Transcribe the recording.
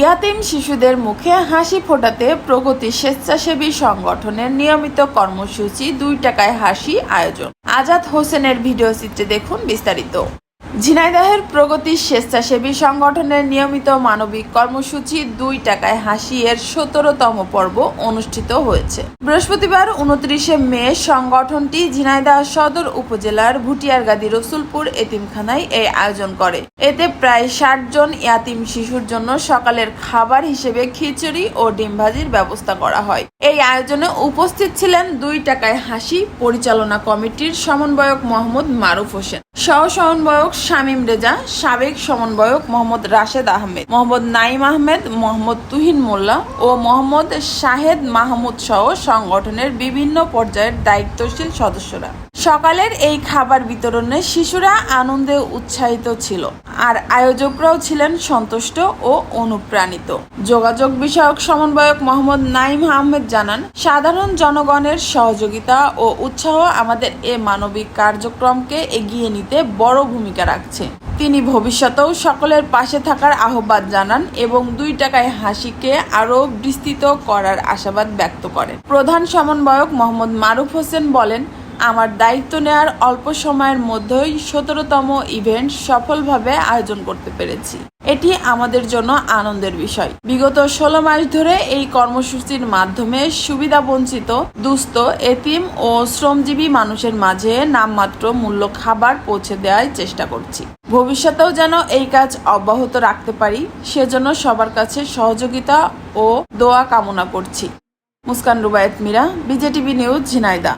ইয়াতিম শিশুদের মুখে হাসি ফোটাতে প্রগতি স্বেচ্ছাসেবী সংগঠনের নিয়মিত কর্মসূচি দুই টাকায় হাসি আয়োজন। আজাদ হোসেনের ভিডিও চিত্রে দেখুন বিস্তারিত। ঝিনাইদহের প্রগতি স্বেচ্ছাসেবী সংগঠনের নিয়মিত মানবিক কর্মসূচি দুই টাকায় হাসি এর সতেরোতম পর্ব অনুষ্ঠিত হয়েছে। বৃহস্পতিবার উনত্রিশে মে সংগঠনটি ঝিনাইদহ সদর উপজেলার ভুটিয়ারগাদি রসুলপুর এতিমখানায় এই আয়োজন করে। এতে প্রায় ষাট জন ইয়াতিম শিশুর জন্য সকালের খাবার হিসেবে খিচুড়ি ও ডিম ভাজির ব্যবস্থা করা হয়। এই আয়োজনে উপস্থিত ছিলেন দুই টাকায় হাসি পরিচালনা কমিটির সমন্বয়ক মোহাম্মদ মারুফ হোসেন। সহ সমন্বয়ক শামীম রেজা, সাবেক সমন্বয়ক মোহাম্মদ রাশেদ আহমেদ, মোহাম্মদ নাইম আহমেদ, মোহাম্মদ তুহিন মোল্লা ও মোহাম্মদ শাহেদ মাহমুদ সহ সংগঠনের বিভিন্ন পর্যায়ের দায়িত্বশীল সদস্যরা। সকালের এই খাবার বিতরণে শিশুরা আনন্দে উৎসাহিত ছিল। আর আয়োজকরাও ছিলেন সন্তুষ্ট ও অনুপ্রাণিত। যোগাযোগ বিষয়ক সমন্বয়ক মোহাম্মদ নাইম আহমেদ জানান, সাধারণ জনগণের সহযোগিতা ও উৎসাহ আমাদের এ মানবিক কার্যক্রমকে এগিয়ে নিতে বড় ভূমিকা রাখছে। তিনি ভবিষ্যতেও সকলের পাশে থাকার আহ্বান জানান এবং দুই টাকায় হাসিকে আরও বিস্তৃত করার আশাবাদ ব্যক্ত করেন। প্রধান সমন্বয়ক মোহাম্মদ মারুফ হোসেন বলেন আমার দায়িত্ব নেওয়ার অল্প সময়ের মধ্যেই সতেরোতম ইভেন্ট সফলভাবে আয়োজন করতে পেরেছি। এটি আমাদের জন্য আনন্দের বিষয়। বিগত ষোলো মাস ধরে এই কর্মসূচির মাধ্যমে সুবিধাবঞ্চিত, দুস্থ, এতিম ও শ্রমজীবী মানুষের মাঝে নামমাত্র মূল্য খাবার পৌঁছে দেওয়ার চেষ্টা করছি। ভবিষ্যতেও যেন এই কাজ অব্যাহত রাখতে পারি, সেজন্য সবার কাছে সহযোগিতা ও দোয়া কামনা করছি। Muskan Rubayet Mira, BJTV news Jhenaidah